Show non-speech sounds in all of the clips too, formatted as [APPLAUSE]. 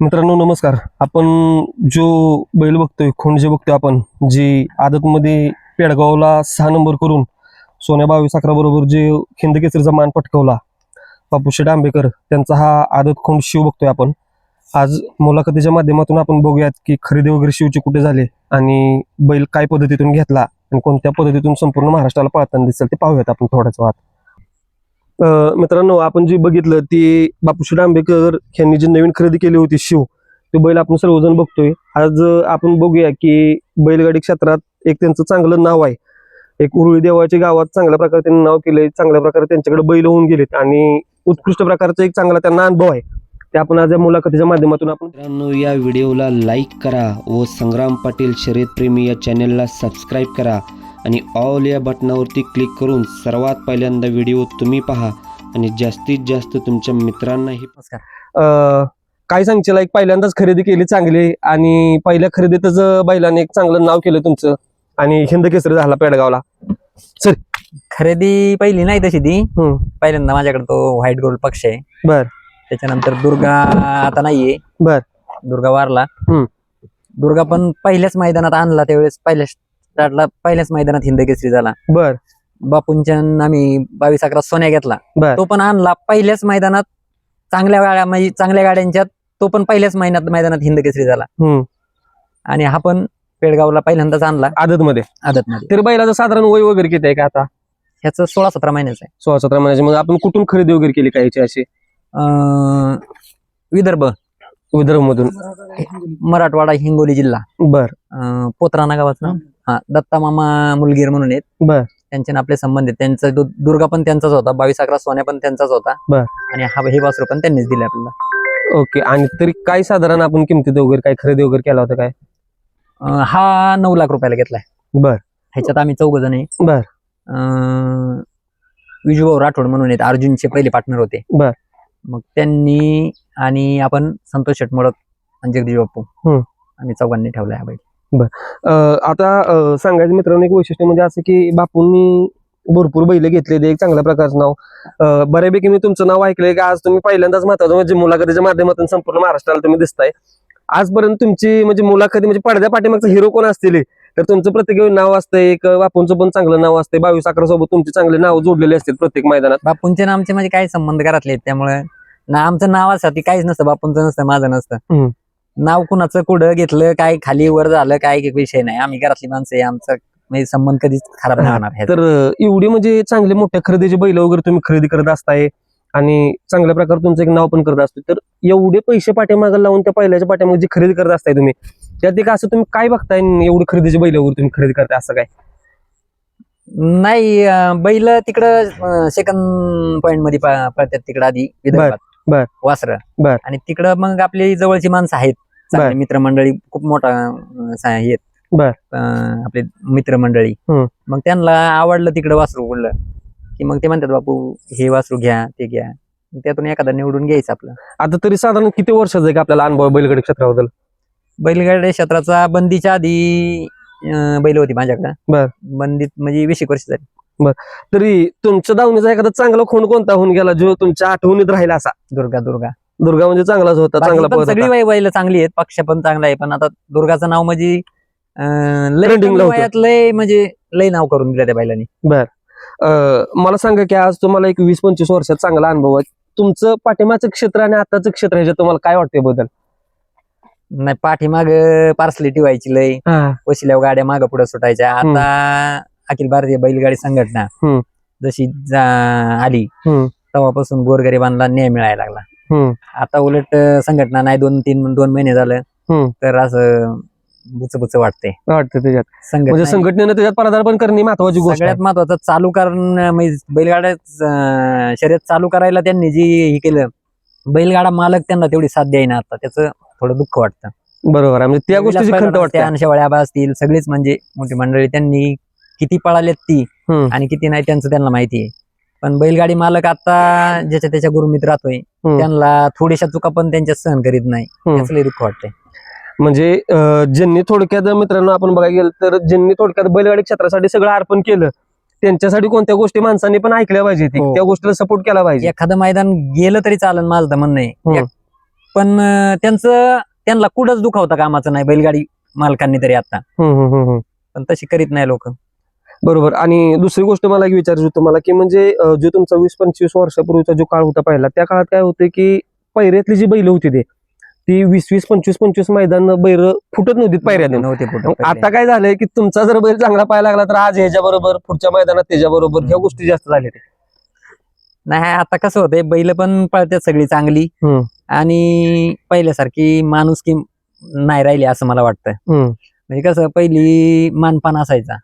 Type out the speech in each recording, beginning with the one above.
मित्रांनो नमस्कार. आपण जो बैल बघतोय खोंड जे बघतोय आपण जी आदतमध्ये पेडगावला सहा नंबर करून सोन्या बावीस अकरा बरोबर जे खिंद केसरीचा मान पटकवला बापूशेठ आंबेकर त्यांचा हा आदत खोंड शिव बघतोय आपण. आज मुलाखतीच्या माध्यमातून आपण बघूयात की खरेदी वगैरे शिवचे कुठे झाले आणि बैल काय पद्धतीतून घेतला आणि कोणत्या पद्धतीतून संपूर्ण महाराष्ट्राला पळताना दिसेल ते पाहूयात आपण थोड्याच वाद मित्रांनो आपण जे बघितलं ती बापूशी आंबेकर यांनी जी नवीन खरेदी केली होती शिव ते बैल आपण सर्वजण बघतोय. आज आपण बघूया की बैलगाडी क्षेत्रात एक त्यांचं चांगलं नाव आहे. एक उरुळी देवाच्या गावात चांगल्या प्रकारे त्यांनी नाव केलंय चांगल्या प्रकारे त्यांच्याकडे बैल होऊन गेलेत आणि उत्कृष्ट प्रकारचा एक चांगला त्यांना अनुभव आहे. ते आपण आज या मुलाखतीच्या माध्यमातून आपण मित्रांनो या व्हिडिओला लाईक करा व संग्राम पाटील शर्यत प्रेमी या चॅनलला सबस्क्राईब करा. आणि ऑल या बटनावरती क्लिक करून सर्वात पहिल्यांदा व्हिडिओ तुम्ही पहा आणि जास्तीत जास्त तुमच्या मित्रांनाही अं, काय सांगशील? एक पहिल्यांदाच खरेदी केली चांगली आणि पहिल्या खरेदीतच बैलाने एक चांगलं नाव केलं तुमचं आणि हिंद केसरी झाला पेडगावला. खरेदी पहिली नाही तशी ती. पहिल्यांदा माझ्याकडे तो व्हाईट गोल्ड पक्ष आहे. बर. त्याच्यानंतर दुर्गा आता नाहीये. बर. दुर्गा वारला. हम्म. दुर्गा पण पहिल्याच मैदानात आणला त्यावेळेस पहिल्या स्टार्टला पहिल्याच मैदानात हिंद केसरी झाला. बर. बापूंच्या आम्ही बावीस अकरा सोन्या घेतला. बर. तो पण आणला पहिल्याच मैदानात. चांगल्या गाड्या म्हणजे चांगल्या गाड्यांच्यात तो पण पहिल्याच महिन्यात मैदानात हिंद केसरी झाला. हम्म. आणि हा पण पेडगावला पहिल्यांदाच आणला. आदत मध्ये आदत मध्ये तर बैलाचं साधारण वय वगैरे किती आहे का आता? ह्याचं सोळा सतरा महिन्याचं आहे. सोळा सतरा महिन्याचे. मग आपण कुठून खरेदी वगैरे केली काय याची अशी? अं, विदर्भ. विदर्भ मधून मराठवाडा हिंगोली जिल्हा. बर. अं, पोतराणा गावाचं हा दत्ता मामा मुलगीर म्हणून आहेत. बर. त्यांचे आणि आपले संबंध आहेत. त्यांचा दु- दुर्गा पण त्यांचाच होता बावीस अकरा सोन्या पण त्यांचाच होता. बर. आणि हा हे वासरू पण त्यांनीच दिले आपल्याला. ओके आणि तरी काय साधारण आपण किमतीत वगैरे काय खरेदी वगैरे केला होता काय? अं, हा नऊ लाख रुपयाला घेतलाय. बर. ह्याच्यात आम्ही चौघ जण आहे. बर. अं, विजूभाऊ राठोड म्हणून आहेत. अर्जुनचे पहिले पार्टनर होते. बर. मग त्यांनी आणि आपण संतोष शेटमोळक आणि जगदीश बापू हम्म. आम्ही चौघांनी ठेवलाय हा बैल अं, आता सांगायचं मित्रांनो एक वैशिष्ट्य म्हणजे असं की बापूंनी भरपूर बैल घेतले ते एक चांगल्या प्रकारचं नाव. बऱ्यापैकी मी तुमचं नाव ऐकलंय की आज तुम्ही पहिल्यांदाच महत्वाचं म्हणजे मुलाखतीच्या माध्यमातून संपूर्ण महाराष्ट्राला तुम्ही दिसताय. आजपर्यंत तुमची म्हणजे मुलाखती म्हणजे पडद्या पाठीमागचा हिरो कोण असतील तर तुमचं प्रत्येक नाव असतं एक बापूंचं पण चांगलं नाव असते बावीस अकरा सोबत तुमची चांगले नाव जोडलेले असतील प्रत्येक मैदानात. बापूंचे ना आमचे म्हणजे काही संबंध घरातले त्यामुळे. ना आमचं नावासाठी काहीच नसतं बापूंचं नसतं माझं. नसतं. नाव कुणाचं कुठं घेतलं काय खाली वर झालं काय एक विषय नाही. आम्ही घरातली माणसं आहे आमचा म्हणजे संबंध कधीच खराब नाही होणार. तर अं, एवढी म्हणजे चांगले मोठ्या खरेदीचे बैल वगैरे तुम्ही खरेदी करत असताय आणि चांगल्या प्रकारे तुमचं एक नाव पण करत असतो तर एवढे पैसे पाठीमागे लावून त्या पहिल्याच्या पाठीमागे जी खरेदी करत असताय तुम्ही त्यात एक असं तुम्ही काय बघताय आणि एवढी खरेदीचे बैल वगैरे तुम्ही खरेदी करताय असं काय? नाही अं, बैल तिकडं सेकंड पॉइंटमध्ये पळ- पळतात तिकडं आधी बर. विदर्भात. वासर. बर. आणि तिकडं मग आपली जवळची माणसं आहेत. चांगली बर. मित्रमंडळी खूप मोठा. बर. अं, आपले मित्रमंडळी. मग त्यांना आवडलं तिकडं वासरू बोललं की मग ते म्हणतात बापू हे वासरू घ्या ते घ्या त्यातून एखादा निवडून घ्यायचं आपलं आता तरी साधारण किती आहे का आपल्याला अनुभव बैलगाडी क्षेत्राबद्दल बैलगाडी क्षेत्राचा बंदीच्या आधी बैल होती माझ्याकडे बर. बंदीत म्हणजे वीस एक वर्ष झाली तरी तुमच्या दावणीचा एखादा चांगला खूण कोणता होऊन गेला जो तुमच्या आठवणीत राहिला असा दुर्गा दुर्गा दुर्गा म्हणजे चांगलाच होता चांगला पळत सगळी होता. वय बैल चांगली आहेत पक्ष पण चांगला आहे पण आता दुर्गाचं नाव म्हणजे अं, लय Trending कमी ला होतं. वयात लय म्हणजे लय नाव करून दिलं त्या बैलांनी अं, मला सांगा की आज तुम्हाला एक वीस पंचवीस वर्षात चांगला अनुभव आहे तुमचं पाठिंबाचं क्षेत्र आणि आताचं क्षेत्र ह्याच्यात तुम्हाला काय वाटतंय बदल नाही पाठीमाग पार्सलिटी व्हायची लय वशिल्यावर गाड्या माग पुढे सुटायच्या हम्म. आता अखिल भारतीय बैलगाडी संघटना हम्म. जशी जा- आली हम्म. तेव्हापासून गोरगरिबांना न्याय मिळायला लागला. आता उलट संघटना नाही दोन तीन दोन महिने झालं. तर असं बुच बुच वाटते वाटतं त्याच्यात. म्हणजे संघटनेनं त्याच्यात पदार्पण करणे महत्वाची गोष्ट सगळ्यात महत्वाचं चालू करणं म्हणजे बैलगाड्या शर्यत चालू करायला त्यांनी जी हे केलं बैलगाडा मालक त्यांना तेवढी साथ द्यायना आता. त्याचं थोडं दुःख वाटतं. बरोबर म्हणजे त्या गोष्टीची खंत वाटते. त्या शेवळ्या आबा असतील सगळीच म्हणजे मोठी मंडळी त्यांनी किती पळालेत ती. आणि किती नाही त्यांचं त्यांना माहिती आहे. पण बैलगाडी मालक आता ज्याच्या त्याच्या गुरुमित राहतोय. त्यांना थोड्याशा चुका पण त्यांच्या सहन करीत नाही हम्म. त्याचं लय दुःख वाटतंय म्हणजे ज्यांनी थोडक्यात मित्रांनो आपण बघायला गेलं तर ज्यांनी थोडक्यात बैलगाडी क्षेत्रासाठी सगळं अर्पण केलं त्यांच्यासाठी कोणत्या गोष्टी माणसांनी पण ऐकल्या पाहिजे हो. त्या गोष्टीला सपोर्ट केला पाहिजे एखादं मैदान गेलं तरी चालन माझं तर म्हणणं पण त्यांचं त्यांना कुठंच दुखावता कामाचं नाही बैलगाडी मालकांनी तरी आता. पण तशी करीत नाही लोक बरोबर. आणि दुसरी गोष्ट मला एक विचारायची होती मला की म्हणजे जो तुमचा वीस पंचवीस वर्षापूर्वीचा जो काळ होता पहिला त्या काळात काय होतं की पैऱ्यातली जी बैल होती ते ती वीस वीस पंचवीस पंचवीस मैदान बैर फुटत नव्हती पैऱ्यातून. नव्हते आता काय झालंय की तुमचा जर बैल चांगला पाहायला लागला तर आज ह्याच्या बरोबर पुढच्या मैदानात त्याच्या बरोबर ह्या गोष्टी जास्त झाल्या नाही आता कसं होतंय बैल पण पळतात सगळी चांगली. आणि पहिल्यासारखी माणुसकी नाही राहिली असं मला वाटतं. म्हणजे कसं पहिली मानपान असायचा.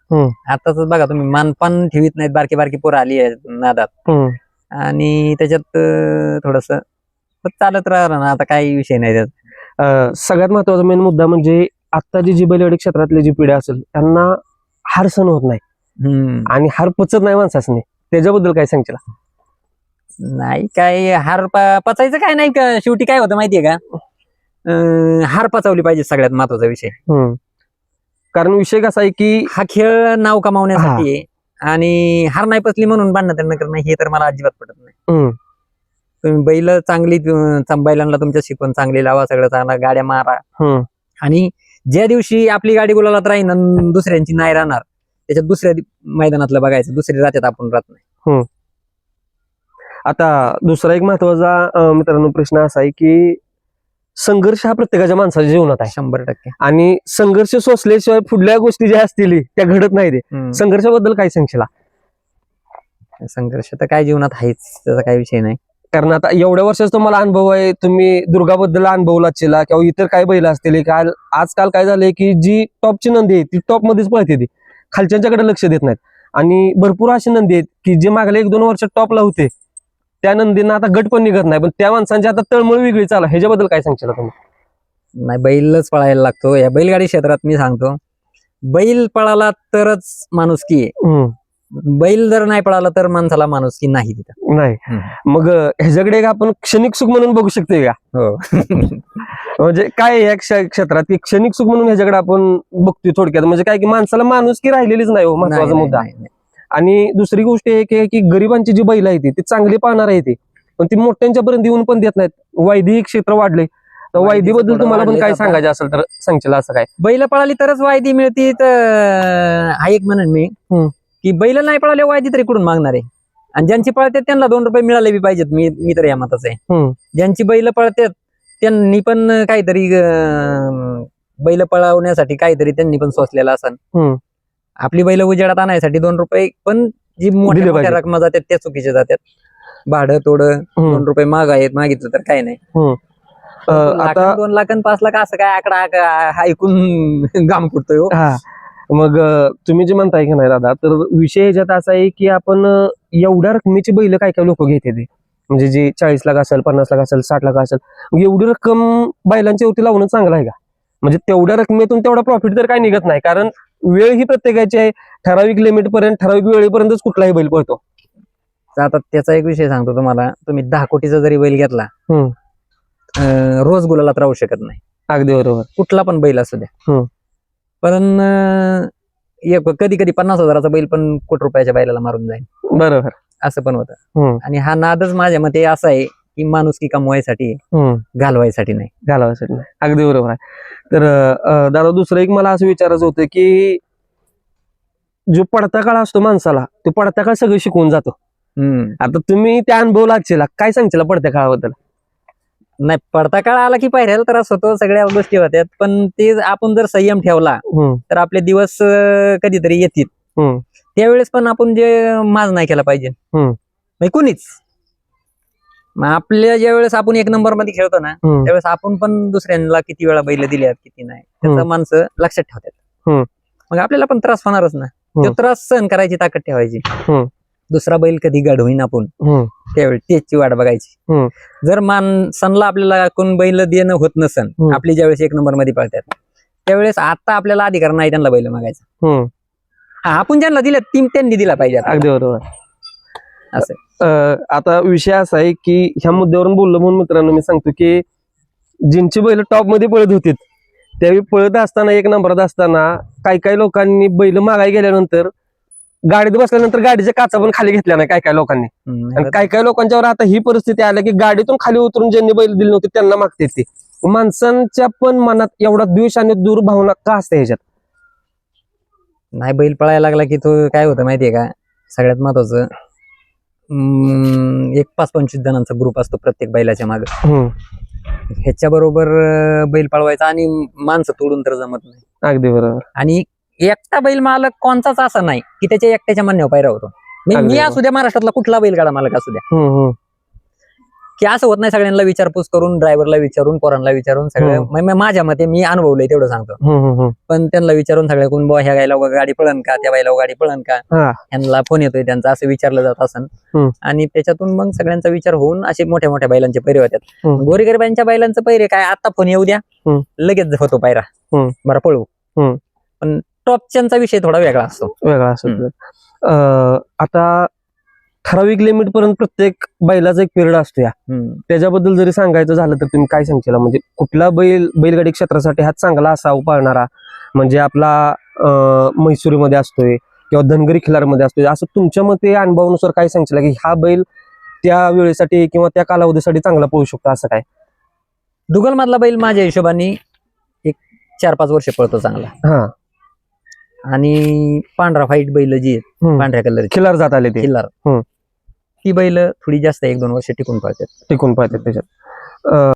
आताच बघा तुम्ही मानपान ठेवीत नाहीत बारकी बारकी पोरं आली आहेत नादात. आणि त्याच्यात थोडस चालत राहणार ना आता काही विषय नाही त्यात सगळ्यात महत्त्वाचा मेन मुद्दा म्हणजे आत्ताची जी बैलगाडी क्षेत्रातली जी पिढी असेल त्यांना हार सहन होत नाही. आणि हार पचत नाही माणसाने त्याच्याबद्दल काय सांगशील नाही काय हार पचायचं काय नाही का शेवटी काय होतं माहितीये का हार पचवली पाहिजे सगळ्यात महत्त्वाचा विषय. कारण विषय कसा आहे की हा खेळ नाव कमावण्यासाठी आहे. आणि हार नाही पचली म्हणून भांडणं त्यांना करणं हे तर मला अजिबात पटत नाही. हम्म, तुम्ही बैल चांगली बैलांना तुमच्या शिकवण चांगली लावा सगळं चांगलं गाड्या मारा. हम्म. आणि ज्या दिवशी आपली गाडी गुलालात आणि दुसऱ्यांची नाही राहणार त्याच्यात दुसऱ्या दि- मैदानातलं बघायचं दुसरी राहत्यात आपण राहत नाही. आता दुसरा एक महत्त्वाचा अं, मित्रांनो प्रश्न असा आहे की संघर्ष हा प्रत्येकाच्या माणसाच्या जीवनात आहे. शंभर टक्के. आणि संघर्ष सोसल्याशिवाय पुढल्या गोष्टी ज्या असतील त्या घडत नाही ते. संघर्षाबद्दल काय सांगशील? संघर्ष तर काय जीवनात आहेच त्याचा काही विषय नाही. कारण आता एवढ्या वर्षाचा तुम्हाला अनुभव आहे तुम्ही दुर्गाबद्दल अनुभव लाचला किंवा इतर काय बैल असतील काल आजकाल काय झालंय की जी टॉपची नंदी आहे ती टॉप मध्येच पळते ती. खालच्यांच्याकडे लक्ष देत नाहीत. आणि भरपूर अशी नंदी आहेत की जे मागल्या एक दोन वर्ष टॉपला होते. त्या नंदींना आता गट पण निघत नाही पण त्या माणसांची आता तळमळ वेगळी चालू आहे. ह्याच्याबद्दल काय सांगशील तुम्ही? नाही बैलच पळायला लागतो. या बैलगाडी क्षेत्रात मी सांगतो. बैल पळाला तरच माणुसकी आहे हम्म, बैल जर नाही पळाला तर माणसाला माणुसकी नाही तिथं. नाही. मग अं, ह्याच्याकडे एक आपण क्षणिक सुख म्हणून बघू शकतोय का? हो. म्हणजे काय आहे या क्ष- क्षेत्रात? की क्षणिक सुख म्हणून ह्याच्याकडे आपण बघतोय थोडक्यात. म्हणजे काय की माणसाला माणूस की राहिलेलीच नाही हो महत्त्वाचा नाही, मुद्दा. नाही, नाही. आणि दुसरी गोष्ट आहे की गरिबांची जी बैल आहे ती ती चांगली पाहणार आहे ती. पण ती मोठ्यांच्या पर्यंत येऊन पण देत नाहीत. वैदी क्षेत्र वाढले तर थोडं तुम्हाला पण काय. सांगायचं असेल तर सांगशील असं काय? बैल पळाली तरच वायदी मिळते तर हा एक म्हणून मी. की बैल नाही पळाले वायदी तरी कुठून मागणार आहे? आणि ज्यांची पळतात त्यांना दोन रुपये मिळाले बी पाहिजेत. मी मी तर या मताच आहे. ज्यांची बैल पळतात त्यांनी पण काहीतरी बैल पळवण्यासाठी काहीतरी त्यांनी पण सोसलेलं असन. हम्म. आपली बैल उजेडात आणण्यासाठी दोन रुपये पण जी दिले मोठ्या मोठ्या पाहिजेत. रकमा जातात त्या चुकीच्या जातात भाडं तोडं. दोन रुपये माग आहेत मागितलं तर काय नाही आता दोन लाख पाच लाख असं काय आकडा ऐकून [LAUGHS] गाम फुटतोय हो. मग तुम्ही जे म्हणताय की नाही दादा तर विषय ह्याच्यात असा आहे की आपण एवढ्या रकमेची बैल काय काय लोक घेते ते म्हणजे जे चाळीस लाख असेल पन्नास लाख असेल साठ लाख असेल एवढी रक्कम बैलांच्या वरती लावणं चांगलं आहे का म्हणजे तेवढ्या रकमेतून तेवढा प्रॉफिट तर काय निघत नाही कारण वेळ ही प्रत्येकाची आहे. ठराविक लिमिट पर्यंत ठराविक वेळेपर्यंतच कुठलाही बैल पळतो. तर आता त्याचा एक विषय सांगतो तुम्हाला. तुम्ही दहा कोटीचा जरी बैल घेतला हम्म. अं, रोज गुलालात राहू शकत नाही. अगदी बरोबर. कुठला पण बैल असू द्या. हम्म. पण अं, एक कधी कधी पन्नास हजाराचा बैल पण कोटी रुपयाच्या बैलाला मारून जाईल. बरोबर. असं पण होतं. हम्म. आणि हा नादच माझ्या मते असा आहे की माणुसकी कमवायसाठी घालवायसाठी नाही. घालावायसाठी नाही. अगदी बरोबर आहे. तर अं, दादा दुसरं एक मला असं विचारायचं होतं की जो पडता काळ असतो माणसाला तो पडता काळ सगळं शिकवून जातो. हम्म. आता तुम्ही त्या अनुभव लागशील काय सांगशील पडत्या काळाबद्दल? नाही पडता काळ आला की पायऱ्याला त्रास होतो सगळ्या गोष्टी होत्यात पण ते आपण जर संयम ठेवला हम्म, तर आपले दिवस अं, कधीतरी येतील. हम्म, त्यावेळेस पण आपण जे माज नाही केला पाहिजे. हम्म. म्हणजे कुणीच. मग आपल्या ज्या वेळेस आपण एक नंबरमध्ये खेळतो ना हम्म, त्यावेळेस आपण पण दुसऱ्यांना किती वेळा बैल दिले आहेत किती नाही त्याचं हम्म. माणसं लक्षात ठेवतात. मग आपल्याला पण त्रास होणारच ना तो हम्म. त्रास सहन करायची ताकद ठेवायची हम्म. दुसरा बैल कधी गड होईन आपण हम्म, त्यावेळी त्याची वाट बघायची हम्म. जर माणसांना आपल्याला कोण बैल देणं होत नसन हम्म. आपली ज्यावेळेस एक नंबरमध्ये पळतात त्यावेळेस आता आपल्याला अधिकार नाही त्यांना बैल मागायचा हम्म, हा, आपण ज्यांना दिलं ती त्यांनी दिला पाहिजे आता. अगदी बरोबर असं आता विषय असा आहे की ह्या मुद्द्यावरून बोललो म्हणून मित्रांनो मी सांगतो की ज्यांची बैल टॉपमध्ये पळत होती त्यावेळी पळत असताना एक नंबरात असताना काही काही लोकांनी बैल मागाय गेल्यानंतर गाडीत बसल्यानंतर गाडीच्या काचा पण खाली घेतल्या नाही काय काय लोकांनी. आणि काय काय लोकांच्यावर आता ही परिस्थिती आली की गाडीतून खाली उतरून ज्यांनी बैल दिले नव्हते त्यांना मागते ते. माणसांच्या पण मनात एवढा द्वेष आणि दुर्भावना का असते ह्याच्यात? नाही बैल पळायला लागला की तो काय होतं माहितीये का? सगळ्यात महत्वाचं एक पाच पंचवीस जणांचा ग्रुप असतो प्रत्येक बैलाच्या मागे. ह्याच्या बरोबर बैल पळवायचा आणि माणसं तोडून तर जमत नाही. अगदी बरोबर. आणि एकटा बैल मालक कोणताच असा नाही की त्याच्या एकट्याच्या म्हणण्यावर पायरा होतो. मी- अगदी मी. असू द्या महाराष्ट्रातला कुठला बैलगाडा मालक असू द्या. की असं होत नाही सगळ्यांना विचारपूस करून ड्रायव्हरला विचारून पोरांना विचारून सगळं माझ्या मते मी अनुभवलंय तेवढं सांगतो. पण त्यांना विचारून सगळ्या कोण बुवा ह्या गायला गाडी पळन का त्या बाईला गाडी पळन का. यांना फोन येतोय त्यांचा असं विचारलं जात असन हम्म. आणि त्याच्यातून मग सगळ्यांचा विचार होऊन असे मोठ्या मोठ्या बैलांचे पैरे होतात. गोरीगरिबांच्या बैलांचं पैरे काय आता फोन येऊ द्या. लगेच होतो पायरा. बरं पळू. पण टॉपच्यांचा विषय थोडा वेगळा असतो वेगळा असतो आता ठराविक लिमिट पर्यंत प्रत्येक बैलाचा एक पिरियड असतो या. त्याच्याबद्दल जरी सांगायचं झालं तर तुम्ही काय सांगशील? म्हणजे कुठला बैल बैलगाडी क्षेत्रासाठी हा चांगला असा पाळणारा? म्हणजे आपला म्हैसूरीमध्ये असतोय किंवा धनगरी खिलारमध्ये असतोय. असं तुमच्या मते अनुभवानुसार काय सांगशील? की हा बैल त्या वेळेसाठी किंवा त्या कालावधीसाठी चांगला पळू शकतो असं काय? दुगल मधला बैल माझ्या हिशोबाने एक चार पाच वर्ष पळतो चांगला. हा. आणि पांढरा व्हाईट बैल जी आहेत. पांढऱ्या कलरची खिलार जात आले ते. हम्म. ती बैल थोडी जास्त एक दोन वर्ष टिकून पळतात. टिकून पाहतात त्याच्यात. अं,